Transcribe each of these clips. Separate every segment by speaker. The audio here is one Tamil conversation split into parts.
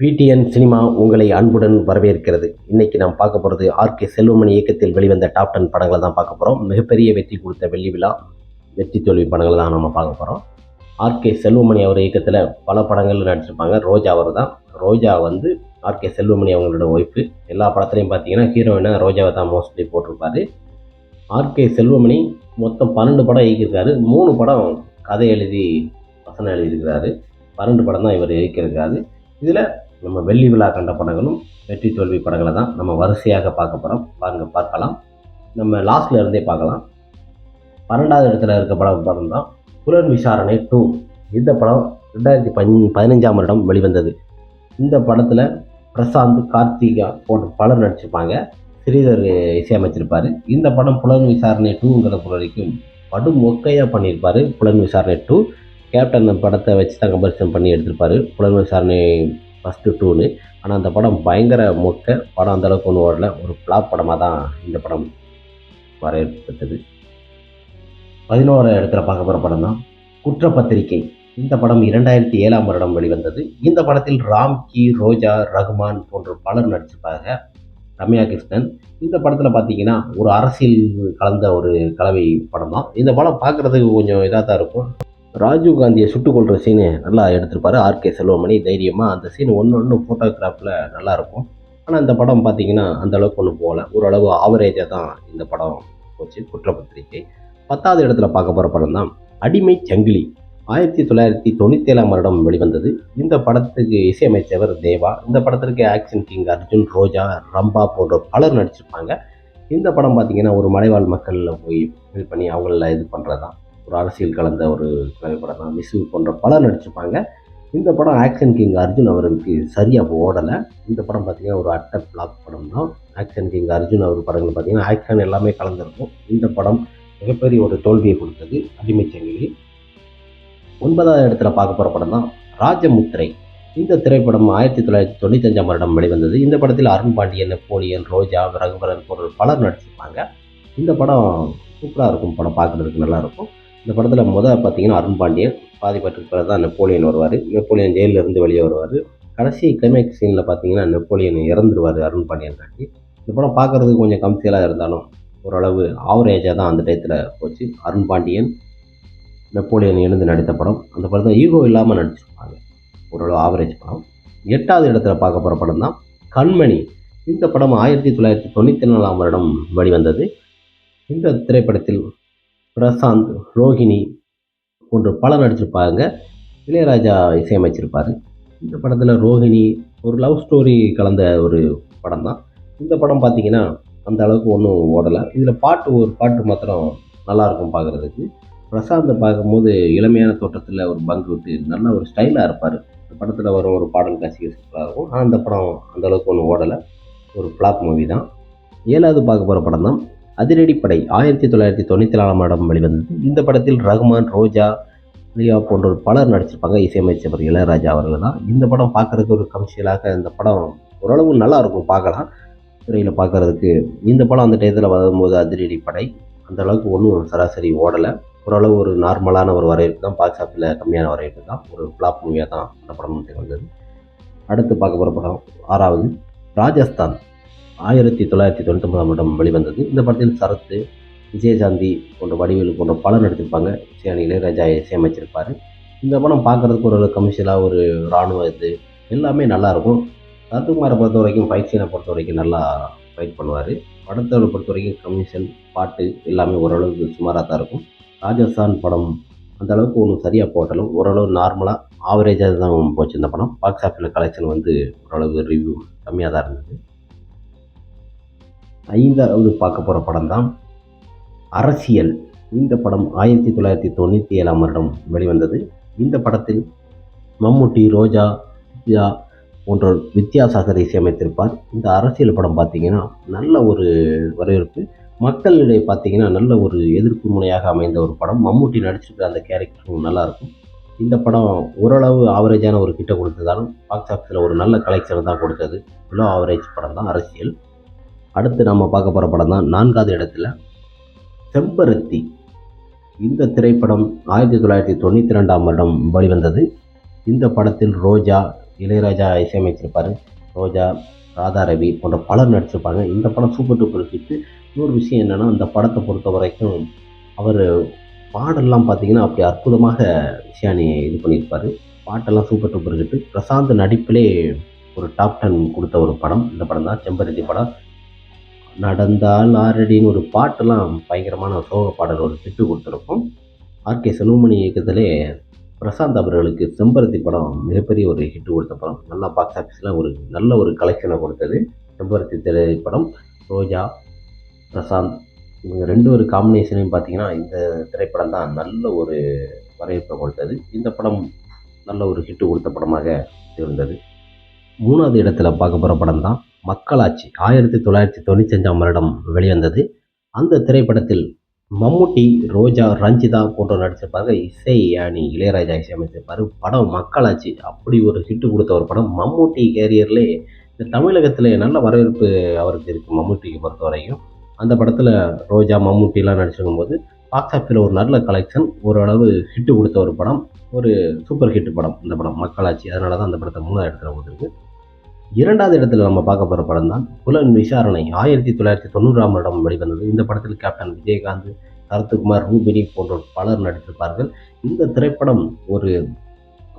Speaker 1: பிடிஎன் சினிமா உங்களை அன்புடன் வரவேற்கிறது. இன்றைக்கி நாம் பார்க்க போகிறது ஆர்கே செல்வமணி இயக்கத்தில் வெளிவந்த டாப் டென் படங்களை தான் பார்க்க போகிறோம் மிகப்பெரிய வெற்றி கொடுத்த வெள்ளி விழா வெற்றி தோல்வி படங்களை தான் நம்ம பார்க்க போகிறோம் ஆர்கே செல்வமணி அவர் இயக்கத்தில் பல படங்கள் நடிச்சிருப்பாங்க. ரோஜா அவர் தான். ரோஜா வந்து ஆர்கே செல்வமணி அவங்களோட ஒய்ஃபு. எல்லா படத்துலையும் பார்த்தீங்கன்னா ஹீரோயினாக ரோஜாவை தான் மோஸ்ட்லி போட்டிருப்பாரு. ஆர்கே செல்வமணி மொத்தம் பன்னெண்டு படம் இயக்கியிருக்காரு. மூணு படம் கதை எழுதி வசனம் எழுதியிருக்கிறாரு. பன்னெண்டு படம் தான் இவர் இயக்கியிருக்காரு. இதில் நம்ம வெள்ளி விழா கண்ட படங்களும் வெற்றி தோல்வி படங்களை தான் நம்ம வரிசையாக பார்க்க போகிறோம் பாருங்க பார்க்கலாம். நம்ம லாஸ்ட்ல இருந்தே பார்க்கலாம். பன்னெண்டாவது இடத்துல இருக்க படம் படம் தான் புலன் விசாரணை டூ இந்த படம் ரெண்டாயிரத்தி பஞ் பதினஞ்சாம் வருடம் வெளிவந்தது. இந்த படத்தில் பிரசாந்த் கார்த்திகா போன்ற பலர் நடிச்சிருப்பாங்க. ஸ்ரீதர் இசையமைச்சிருப்பார். இந்த படம் புலன் விசாரணை டூங்கிற வரைக்கும் படு மொக்கையாக பண்ணியிருப்பார் புலன் விசாரணை டூ கேப்டன் படத்தை வச்சு தான் கம்பரிசன் பண்ணி எடுத்திருப்பார். புலன் விசாரணை ஃபஸ்ட்டு டூனு ஆனால் அந்த படம் பயங்கர மொக்க. படம் அந்தளவுக்கு ஒன்றும் ஓடல. ஒரு ஃப்ளாப் படமாக தான் இந்த படம் வரவேற்பட்டது பதினோரு இடத்துல பார்க்க போகிற படம் தான் குற்றப்பத்திரிகை. இந்த படம் இரண்டாயிரத்தி ஏழாம் வருடம் வெளிவந்தது. இந்த படத்தில் ராம்கி ரோஜா ரகுமான் போன்ற பலர் நடிச்சிருப்பாங்க. ரம்யா கிருஷ்ணன். இந்த படத்தில் பார்த்தீங்கன்னா ஒரு அரசியல் கலந்த ஒரு கலவை படம் தான் இந்த படம் பார்க்குறதுக்கு கொஞ்சம் இதாக தான் இருக்கும். ராஜீவ் காந்தியை சுட்டுக் கொள்கிற சீனு நல்லா எடுத்திருப்பார் ஆர்கே செல்வமணி. தைரியமாக அந்த சீன் ஒன்று ஒன்று ஃபோட்டோகிராஃபில் நல்லாயிருக்கும் ஆனால் இந்த படம் பார்த்திங்கன்னா அந்தளவுக்கு ஒன்றும் போகல. ஓரளவு ஆவரேஜாக தான் இந்த படம் போச்சு குற்றப்பத்திரிக்கை. பத்தாவது இடத்துல பார்க்க போகிற படம் தான் அடிமை சங்கிலி. ஆயிரத்தி தொள்ளாயிரத்தி தொண்ணூற்றி ஏழாம் வருடம் வெளிவந்தது. இந்த படத்துக்கு இசையமைச்சவர் தேவா இந்த படத்திற்கு ஆக்ஷன் கிங் அர்ஜுன் ரோஜா ரம்பா போன்ற பலர் நடிச்சிருப்பாங்க. இந்த படம் பார்த்தீங்கன்னா ஒரு மலைவாழ் மக்களில் போய் இது பண்ணி அவங்கள இது பண்ணுறது தான் ஒரு அரசியல் கலந்த ஒரு திரைப்படம் தான் மிஸ் போன்ற பலர் நடிச்சிருப்பாங்க. இந்த படம் ஆக்ஷன் கிங் அர்ஜுன் அவருக்கு சரியாக ஓடலை. இந்த படம் பார்த்திங்கன்னா ஒரு அட்டை பிளாக் படம் தான். ஆக்ஷன் கிங் அர்ஜுன் அவர் படங்கள் பார்த்திங்கன்னா ஆக்ஷன் எல்லாமே கலந்துருக்கும். இந்த படம் மிகப்பெரிய ஒரு தோல்வியை கொடுத்தது அடிமைச்சங்கிலி ஒன்பதாவது இடத்துல பார்க்க போகிற படம் தான் ராஜமுத்திரை. இந்த திரைப்படம் ஆயிரத்தி தொள்ளாயிரத்தி தொண்ணூத்தஞ்சாம் வருடம் வெளிவந்தது. இந்த படத்தில் அருண் பாண்டியன் நெப்போலியன் ரோஜா ரகுவரன் போன்ற பலர் நடிச்சிருப்பாங்க. இந்த படம் சூப்பராக இருக்கும். படம் பார்க்குறதுக்கு நல்லாயிருக்கும் இந்த படத்தில் முதல் பார்த்தீங்கன்னா அருண் பாண்டியன் பாதி தான் நெப்போலியன் வருவார். நெப்போலியன் ஜெயிலில் இருந்து வெளியே வருவார். கடைசி கிளைமேக்ஸ் சீனில் பார்த்தீங்கன்னா நெப்போலியன் இறந்துருவார் அருண் பாண்டியன் காட்டி இந்த படம் பார்க்குறதுக்கு கொஞ்சம் கம்சியலாக இருந்தாலும் ஓரளவு ஆவரேஜாக தான் அந்த டயத்தில் போச்சு. அருண் பாண்டியன் நெப்போலியன் எழுந்து நடித்த படம். அந்த படத்தை ஈகோ இல்லாமல் நடிச்சிருப்பாங்க. ஓரளவு ஆவரேஜ் படம். எட்டாவது இடத்துல பார்க்க போகிற படம் தான் கண்மணி. இந்த படம் ஆயிரத்தி தொள்ளாயிரத்தி தொண்ணூற்றி நாலாம் வருடம் வெளிவந்தது. இந்த திரைப்படத்தில் பிரசாந்த் ரோஹிணி போன்ற பல நடிச்சிருப்பாங்க. இளையராஜா இசையமைச்சிருப்பார். இந்த படத்தில் ரோஹிணி ஒரு லவ் ஸ்டோரி கலந்த ஒரு படம் தான் இந்த படம் பார்த்தீங்கன்னா அந்த அளவுக்கு ஒன்றும் ஓடலை. இதில் பாட்டு ஒரு பாட்டு மாத்திரம் நல்லாயிருக்கும் பார்க்குறதுக்கு பிரசாந்தை பார்க்கும்போது இளமையான தோட்டத்தில் ஒரு பங்கு விட்டு நல்ல ஒரு ஸ்டைலாக இருப்பார். இந்த படத்தில் வரும் ஒரு பாடல் காட்சிகள் சூப்பராக இருக்கும். ஆனால் அந்த படம் அந்த அளவுக்கு ஒன்றும் ஓடலை. ஒரு ஃப்ளாப் மூவி தான். ஏழாவது பார்க்க போகிற படம் தான் அதிரடி படை ஆயிரத்தி தொள்ளாயிரத்தி தொண்ணூற்றி நாலாம் ஆடம் வெளிவந்தது. இந்த படத்தில் ரகுமான் ரோஜா லியா போன்ற பலர் நடிச்சிருப்பாங்க. இசையமைச்சவர் இளையராஜா அவர்கள் தான். இந்த படம் பார்க்குறதுக்கு ஒரு கமர்ஷியலாக இந்த படம் ஓரளவு நல்லாயிருக்கும் பார்க்கலாம். துறையில் பார்க்குறதுக்கு இந்த படம் அந்த டயத்தில் வரும்போது அதிரடி படை அந்த அளவுக்கு ஒன்றும் சராசரி ஓடலை. ஓரளவு ஒரு நார்மலான ஒரு வரவேற்பு தான். பாக்ஸ் ஆஃபீஸில் கம்மியான வரவேற்பு தான். ஒரு ஃப்ளாப் மூவியாக தான் அந்த படம் வந்தது. அடுத்து பார்க்க போகிற படம் ஆறாவது ராஜஸ்தான். ஆயிரத்தி தொள்ளாயிரத்தி தொண்ணூத்தொம்பதாம் வருடம் வெளிவந்தது. இந்த படத்தில் சரத்து விஜயசாந்தி போன்ற வடிவேலு போன்ற பலர் நடித்திருப்பாங்க. இசையான இளையராஜா இசையமைச்சிருப்பார். இந்த படம் பார்க்குறதுக்கு ஒரு கமர்ஷியலாக ஒரு இராணுவ இது எல்லாமே நல்லாயிருக்கும் சரத்குமாரை பொறுத்த வரைக்கும் ஃபைட் சீனை பொறுத்த வரைக்கும் நல்லா ஃபைட் பண்ணுவார். படத்தை பொறுத்த வரைக்கும் கமிஷன் பாட்டு எல்லாமே ஓரளவுக்கு சுமாராக தான் இருக்கும். ராஜஸ்தான் படம் அந்த அளவுக்கு ஒன்றும் சரியாக போட்டாலும் ஓரளவு நார்மலாக ஆவரேஜாக தான் போச்சு இந்த படம். பாக்ஸ் ஆஃபீஸில் கலெக்ஷன் வந்து ஓரளவு ரிவ்யூ கம்மியாக தான் இருந்தது. ஐந்தாவது பார்க்க போகிற படம் தான் அரசியல். இந்த படம் ஆயிரத்தி தொள்ளாயிரத்தி தொண்ணூற்றி ஏழாம் வருடம் வெளிவந்தது. இந்த படத்தில் மம்முட்டி ரோஜா வித்யா போன்ற வித்யாசாகர் இசையமைத்திருப்பார் இந்த அரசியல் படம் பார்த்திங்கன்னா நல்ல ஒரு வரவேற்பு. மக்களிடையே பார்த்தீங்கன்னா நல்ல ஒரு எதிர்ப்பு முனையாக அமைந்த ஒரு படம். மம்முட்டி நடிச்சிருக்கிற அந்த கேரக்டரும் நல்லாயிருக்கும் இந்த படம் ஓரளவு ஆவரேஜான ஒரு கிட்ட கொடுத்ததாலும் பாக்ஸ் ஆஃபீஸில் ஒரு நல்ல கலெக்ஷன் தான் கொடுத்தது. லோ ஆவரேஜ் படம் தான் அரசியல். அடுத்து நம்ம பார்க்க போகிற படம் தான் நான்காவது இடத்துல செம்பருத்தி. இந்த திரைப்படம் ஆயிரத்தி தொள்ளாயிரத்தி தொண்ணூற்றி ரெண்டாம் வருடம் வெளிவந்தது. இந்த படத்தில் ரோஜா இளையராஜா இசையமைச்சிருப்பார். ரோஜா ராதா ரவி போன்ற பலர் நடிச்சிருப்பாங்க. இந்த படம் சூப்பர் டூப்பர் ஹிட்டு இன்னொரு விஷயம் என்னென்னா அந்த படத்தை பொறுத்த வரைக்கும் அவர் பாடல்லாம் பார்த்தீங்கன்னா அப்படி அற்புதமாக விஷயானி இது பண்ணியிருப்பார். பாட்டெல்லாம் சூப்பர் டூப்பர் ஹிட்டு பிரசாந்த் நடிப்பிலே ஒரு டாப் டென் கொடுத்த ஒரு படம். இந்த படம் தான் செம்பருத்தி படம். நடந்தால் ஆரடின்னு ஒரு பாட்டெல்லாம் பயங்கரமான சோக பாடல் ஒரு ஹிட்டு கொடுத்துருக்கும் ஆர்கே செல்வமணி இயக்கத்திலே பிரசாந்த் அவர்களுக்கு செம்பருத்தி படம் மிகப்பெரிய ஒரு ஹிட் கொடுத்த படம். நல்லா பாக்ஸ் ஆஃபீஸில் ஒரு நல்ல ஒரு கலெக்ஷனை கொடுத்தது. செம்பருத்தி திரைப்படம். ரோஜா பிரசாந்த் இவங்க ரெண்டு ஒரு காம்பினேஷனையும் பார்த்தீங்கன்னா இந்த திரைப்படம் தான் நல்ல ஒரு வரவேற்பை கொடுத்தது. இந்த படம் நல்ல ஒரு ஹிட்டு கொடுத்த படமாக இருந்தது. மூணாவது இடத்துல பார்க்க போகிற படம் தான் மக்களாட்சி. ஆயிரத்தி தொள்ளாயிரத்தி தொண்ணூத்தஞ்சாம் வருடம் வெளிவந்தது. அந்த திரைப்படத்தில் மம்முட்டி ரோஜா ரஞ்சிதா போன்றோர் நடிச்சிருப்பாங்க இசை அணி இளையராஜா இசையமைச்சிருப்பார் படம் மக்களாட்சி. அப்படி ஒரு ஹிட்டு கொடுத்த ஒரு படம் மம்முட்டி கேரியர்லே இந்த தமிழகத்தில் நல்ல வரவேற்பு அவருக்கு இருக்குது மம்முட்டிக்கு பொறுத்த வரைக்கும் அந்த படத்தில் ரோஜா மம்முட்டிலாம் நடிச்சிருக்கும் போது பாக்ஸ் ஆஃபீஸில் ஒரு நல்ல கலெக்ஷன் ஓரளவு ஹிட்டு கொடுத்த ஒரு படம் ஒரு சூப்பர் ஹிட் படம். இந்த படம் மக்களாட்சி. அதனால தான் அந்த படத்தை மூணாவது இடத்துல கொடுத்துருக்கு. இரண்டாவது இடத்துல நம்ம பார்க்க போகிற படம் தான் புலன் விசாரணை. ஆயிரத்தி தொள்ளாயிரத்தி தொண்ணூறாம் வருடம் வெளிவந்தது. இந்த படத்தில் கேப்டன் விஜயகாந்த் சரத்குமார் ரூபினி போன்றோர் பலர் நடித்திருப்பார்கள். இந்த திரைப்படம் ஒரு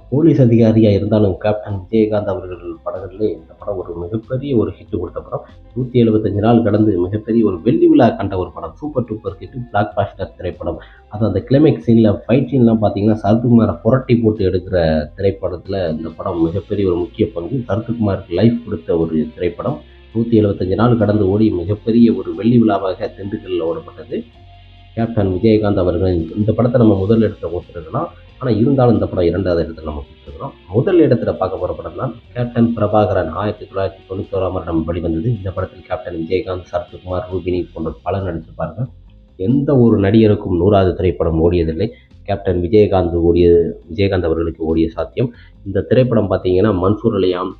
Speaker 1: போலீஸ் அதிகாரியாக இருந்தாலும் கேப்டன் விஜயகாந்த் அவர்கள் படங்களிலே இந்த படம் ஒரு மிகப்பெரிய ஒரு ஹிட் கொடுத்த படம். நூற்றி எழுபத்தஞ்சு நாள் கடந்து மிகப்பெரிய ஒரு வெள்ளி விழா கண்ட ஒரு படம். Super duper hit blockbuster திரைப்படம். அது அந்த கிளைமேக்ஸ் சீனில் ஃபைட் சீன்லாம் பார்த்தீங்கன்னா சரத்குமாரை புரட்டி போட்டு எடுக்கிற திரைப்படத்தில் இந்த படம் மிகப்பெரிய ஒரு முக்கிய பங்கு. சரத்குமாருக்கு லைஃப் கொடுத்த ஒரு திரைப்படம். நூற்றி எழுபத்தஞ்சு நாள் கடந்து ஓடி மிகப்பெரிய ஒரு வெள்ளி விழாவாக திண்டுக்கல்லில் ஓடப்பட்டது. கேப்டன் விஜயகாந்த் அவர்கள் இந்த படத்தை நம்ம முதல் இடத்துல கொடுத்துருக்கலாம் ஆனால் இருந்தாலும் இந்த படம் இரண்டாவது இடத்துல நம்ம கொடுத்துருக்கிறோம் முதல் இடத்துல பார்க்க போகிற படம் தான் கேப்டன் பிரபாகரன். ஆயிரத்தி தொள்ளாயிரத்தி தொண்ணூத்தோராம் வருடம் வெளிவந்தது. இந்த படத்தில் கேப்டன் விஜயகாந்த் சரத்குமார் ரூபினி போன்ற பலர் நடித்திருப்பார்கள் எந்த ஒரு நடிகருக்கும் நூறாவது திரைப்படம் ஓடியதில்லை. கேப்டன் விஜயகாந்த் ஓடிய விஜயகாந்த் அவர்களுக்கு ஓடிய சாத்தியம். இந்த திரைப்படம் பார்த்தீங்கன்னா மன்சூர் அலியாம்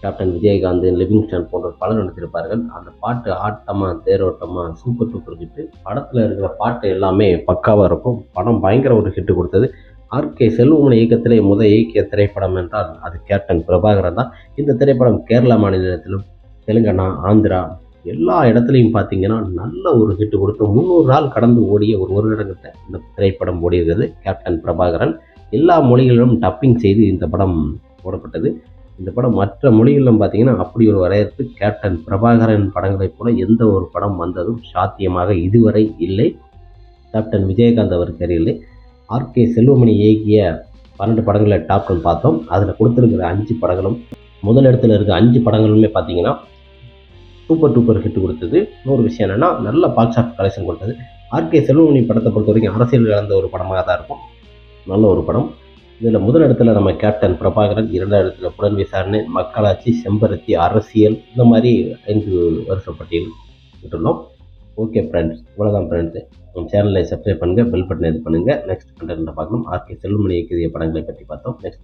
Speaker 1: கேப்டன் விஜயகாந்த் லிவிங்ஸ்டன் போன்ற பலர் நடித்திருப்பார்கள். அந்த பாட்டு ஆட்டமாக தேரோட்டமாக சூப்பர் டூப்பர் ஹிட்டு படத்தில் இருக்கிற பாட்டு எல்லாமே பக்காவாக இருக்கும். படம் பயங்கர ஒரு ஹிட்டு கொடுத்தது. ஆர்கே செல்வமணி இயக்கத்திலே முதல் இயக்கிய திரைப்படம் என்றால் அது கேப்டன் பிரபாகரன் தான். இந்த திரைப்படம் கேரளா மாநிலத்திலும் தெலுங்கானா ஆந்திரா எல்லா இடத்துலையும் பார்த்தீங்கன்னா நல்ல ஒரு ஹிட்டு கொடுத்து முந்நூறு நாள் கடந்து ஓடிய ஒரு ஒரு இந்த திரைப்படம் ஓடியிருக்கிறது. கேப்டன் பிரபாகரன் எல்லா மொழிகளிலும் டப்பிங் செய்து இந்த படம் போடப்பட்டது. இந்த படம் மற்ற மொழிகளிலும் பார்த்தீங்கன்னா அப்படி ஒரு வரவேற்பு கேப்டன் பிரபாகரன் படங்களைப் போல எந்த ஒரு படம் வந்ததும் சாத்தியமாக இதுவரை இல்லை. கேப்டன் விஜயகாந்த் அவர் கேரியரில் ஆர்கே செல்வமணி இயக்கிய பன்னெண்டு படங்களை டாப் டென் பார்த்தோம். அதில் கொடுத்துருக்கிற அஞ்சு படங்களும் முதல் இடத்துல இருக்க அஞ்சு படங்களுமே பார்த்தீங்கன்னா சூப்பர் டூப்பர் ஹிட் கொடுத்தது. இன்னொரு விஷயம் என்னென்னா நல்ல பாக்ஸ் ஆஃப் கலெக்ஷன் கொடுத்தது. ஆர்கே செல்வமணி படத்தை பொறுத்த வரைக்கும் அரசியல் கலந்த ஒரு படமாக தான் இருக்கும். நல்ல ஒரு படம். இதில் முதல் நம்ம கேப்டன் பிரபாகரன் இரண்டாம் இடத்துல புலன் விசாரணை மக்களாட்சி செம்பருத்தி அரசியல் இந்த மாதிரி ஐந்து வருஷ பட்டியல் விட்டுள்ளோம் ஓகே ஃப்ரெண்ட்ஸ் இவ்வளோதான் ஃப்ரெண்ட்ஸு உங்கள் சேனலை சப்ஸ்கிரைப் பண்ணுங்கள் பெல் பட்டனை இது பண்ணுங்கள் நெக்ஸ்ட் கண்டென்ட்டில் பார்க்கணும். ஆர்கே செல்வமணி இயக்கிய படங்களை பற்றி பார்த்தோம். நெக்ஸ்ட்